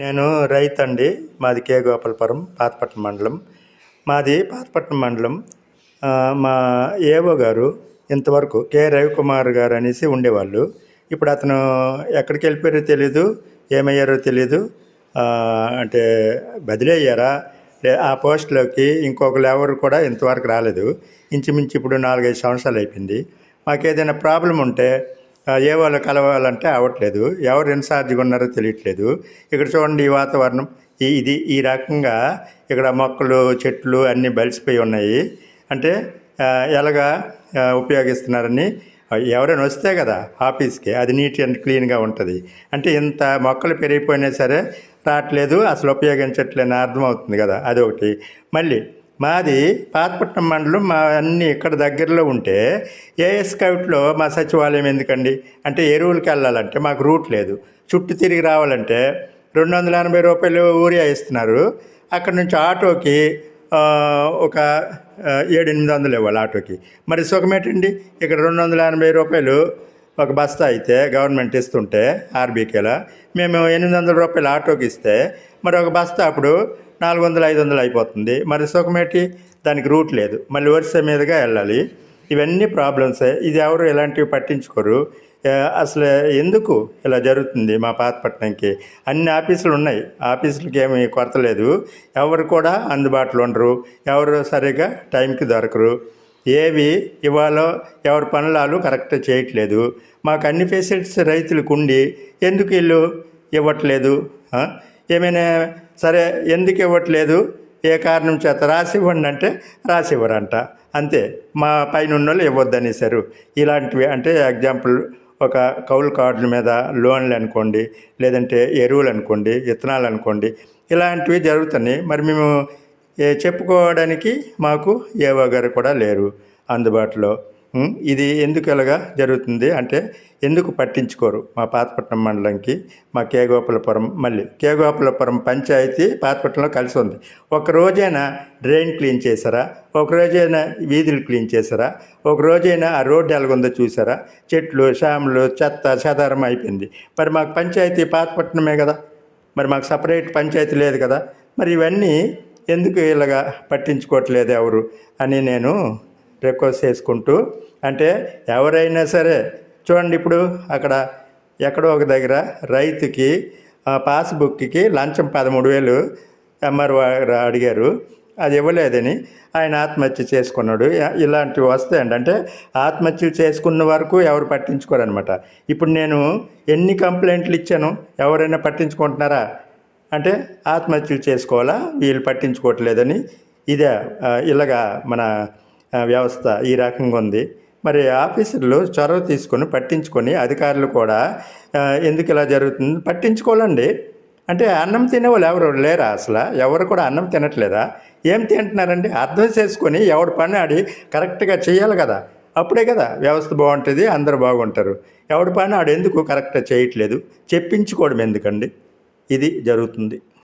నేను రైతు అండి మాది కే గోపాలపురం పాతపట్నం మండలం. మాది పాతపట్నం మండలం. మా ఏవో గారు ఇంతవరకు కే రవికుమార్ గారు అనేసి ఉండేవాళ్ళు. ఇప్పుడు అతను ఎక్కడికి వెళ్ళిపోయారో తెలీదు ఏమయ్యారో తెలీదు. అంటే బదిలీ అయ్యారా? ఆ పోస్టులోకి ఇంకొకరు ఎవరు కూడా ఇంతవరకు రాలేదు. ఇంచుమించు ఇప్పుడు నాలుగైదు సంవత్సరాలు అయిపోయింది. మాకు ఏదైనా ప్రాబ్లం ఉంటే ఏ వాళ్ళు కలవాలంటే అవ్వట్లేదు. ఎవరు ఇన్ఛార్జ్గా ఉన్నారో తెలియట్లేదు. ఇక్కడ చూడండి ఈ వాతావరణం. ఈ ఇది ఈ రకంగా ఇక్కడ మొక్కలు చెట్లు అన్నీ బలిసిపోయి ఉన్నాయి. అంటే ఎలాగా ఉపయోగిస్తున్నారని ఎవరైనా వస్తే కదా ఆఫీస్కి అది నీట్ అండ్ క్లీన్గా ఉంటుంది. అంటే ఇంత మొక్కలు పెరిగిపోయినా సరే రావట్లేదు అసలు ఉపయోగించట్లేని అర్థమవుతుంది కదా అదొకటి. మళ్ళీ మాది పాతపట్నం మండలం మా అన్ని ఇక్కడ దగ్గరలో ఉంటే ఏఎస్ కౌట్లో మా సచివాలయం ఎందుకండి? అంటే ఎరువులకి వెళ్ళాలంటే మాకు రూట్ లేదు. చుట్టూ తిరిగి రావాలంటే రెండు వందల ఎనభై రూపాయలు ఊరియా ఇస్తున్నారు. అక్కడ నుంచి ఆటోకి ఒక ఏడెనిమిది ఏడు ఎనిమిది వందలు ఇవ్వాలి ఆటోకి. మరి సుఖమేటండి ఇక్కడ రెండు వందల ఎనభై రూపాయలు ఒక బస్తా అయితే గవర్నమెంట్ ఇస్తుంటే ఆర్బీకేలో. మేము ఎనిమిది వందల రూపాయలు ఆటోకి ఇస్తే మరి ఒక బస్తా అప్పుడు నాలుగు వందలు ఐదు వందలు అయిపోతుంది. మరి సుఖమేటి? దానికి రూట్ లేదు. మళ్ళీ వరుస మీదుగా వెళ్ళాలి. ఇవన్నీ ప్రాబ్లమ్సే. ఇది ఎవరు ఇలాంటివి పట్టించుకోరు? అసలు ఎందుకు ఇలా జరుగుతుంది మా పాతపట్నంకి? అన్ని ఆఫీసులు ఉన్నాయి. ఆఫీసులకి ఏమీ కొరత లేదు. ఎవరు కూడా అందుబాటులో ఉండరు. ఎవరు సరిగా టైంకి దొరకరు. ఏవి? ఇవాళ ఎవరి పనులాలు కరెక్ట్ చేయట్లేదు. మాకు అన్ని ఫెసిలిటీస్ రైతులకు ఉండి ఎందుకు వీళ్ళు ఇవ్వట్లేదు? ఏమైనా సరే ఎందుకు ఇవ్వట్లేదు? ఏ కారణం చేత? రాసి ఇవ్వండి అంటే రాసివ్వరంట అంతే. మా పైన ఉన్న వాళ్ళు ఇవ్వద్దనేసారు ఇలాంటివి అంటే ఎగ్జాంపుల్ ఒక కౌలు కార్డుల మీద లోన్లు అనుకోండి లేదంటే ఎరువులు అనుకోండి విత్తనాలు అనుకోండి ఇలాంటివి జరుగుతున్నాయి. మరి మేము చెప్పుకోవడానికి మాకు ఏవో గారు కూడా లేరు అందుబాటులో. ఇది ఎందుకు ఇలాగా జరుగుతుంది అంటే ఎందుకు పట్టించుకోరు మా పాతపట్నం మండలంకి మా కేగోపాలపురం మళ్ళీ. కేగోపాలపురం పంచాయతీ పాతపట్నంలో కలిసి ఉంది. ఒకరోజైనా డ్రైన్ క్లీన్ చేశారా? ఒక రోజైనా వీధులు క్లీన్ చేశారా? ఒక రోజైనా ఆ రోడ్డు ఎలాగుందో చూసారా చెట్లు షాములు చెత్త చెదారం అయిపోయింది. మరి మాకు పంచాయతీ పాతపట్నమే కదా. మరి మాకు సపరేట్ పంచాయతీ లేదు కదా. మరి ఇవన్నీ ఎందుకు ఇలాగా పట్టించుకోవట్లేదు ఎవరు అని నేను రిక్వెస్ట్ చేసుకుంటూ అంటే ఎవరైనా సరే చూడండి ఇప్పుడు అక్కడ ఎక్కడో ఒక దగ్గర రైతుకి పాస్బుక్కి లంచం పదమూడు వేలు ఎంఆర్ఓ అడిగారు. అది ఇవ్వలేదని ఆయన ఆత్మహత్య చేసుకున్నాడు. ఇలాంటివి వస్తాయండి. అంటే ఆత్మహత్యలు చేసుకున్న వరకు ఎవరు పట్టించుకోరనమాట ఇప్పుడు నేను ఎన్ని కంప్లైంట్లు ఇచ్చాను? ఎవరైనా పట్టించుకుంటున్నారా? అంటే ఆత్మహత్యలు చేసుకోవాలా? వీళ్ళు పట్టించుకోవట్లేదని ఇదే ఇలాగా మన వ్యవస్థ ఈ రకంగా ఉంది. మరి ఆఫీసర్లు చొరవ తీసుకొని పట్టించుకొని అధికారులు కూడా ఎందుకు ఇలా జరుగుతుంది? పట్టించుకోవాలండి. అంటే అన్నం తినేవాళ్ళు ఎవరు లేరా అసలు? ఎవరు కూడా అన్నం తినట్లేదా? ఏం తింటున్నారండి? అర్థం చేసుకొని ఎవడు పని ఆడి కరెక్ట్గా చేయాలి కదా. అప్పుడే కదా వ్యవస్థ బాగుంటుంది అందరూ బాగుంటారు. ఎవడి పని ఆడు ఎందుకు కరెక్ట్గా చేయట్లేదు? చెప్పించుకోవడం ఎందుకండి? ఇది జరుగుతుంది.